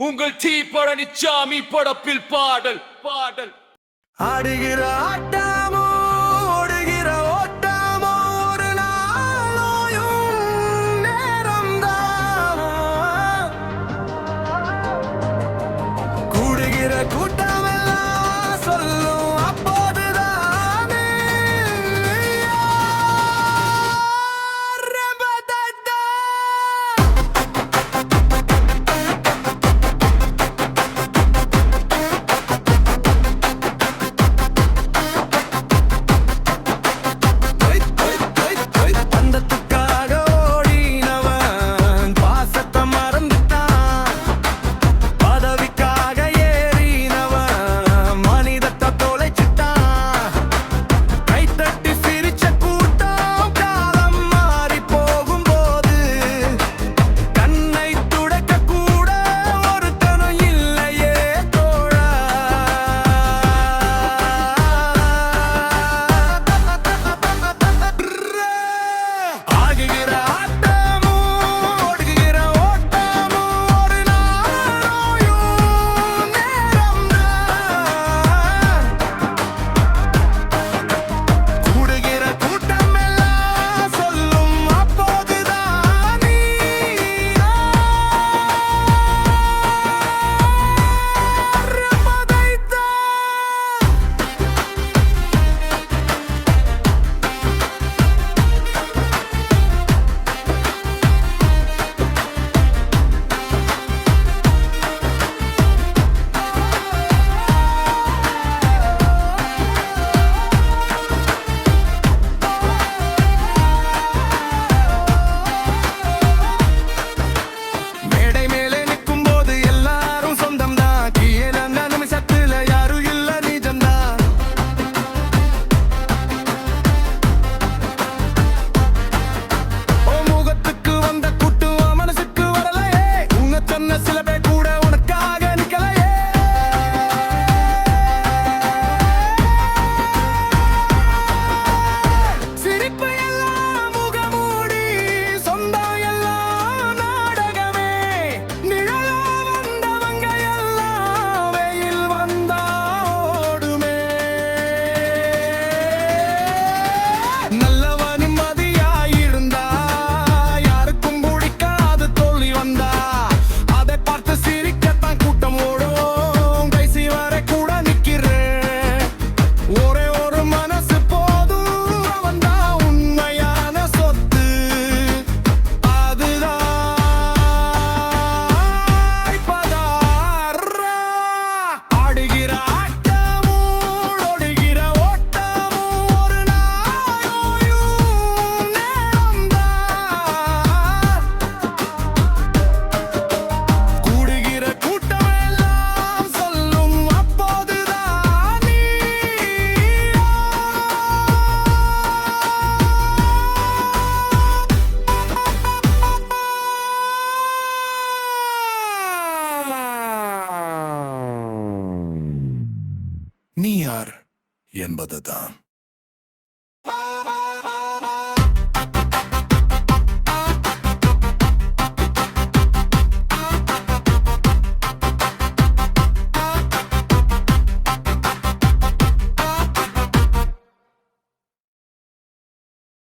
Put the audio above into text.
உங்கள் தீ பழனிச்சாமி படப்பில் பாடல் பாடல். ஆடுகிற ஆட்டாமோ ஓடுகிற ஓட்டாமோ ஒரு நாளும் நேரம் கூடுகிற நீ யார் என்பதுதான்.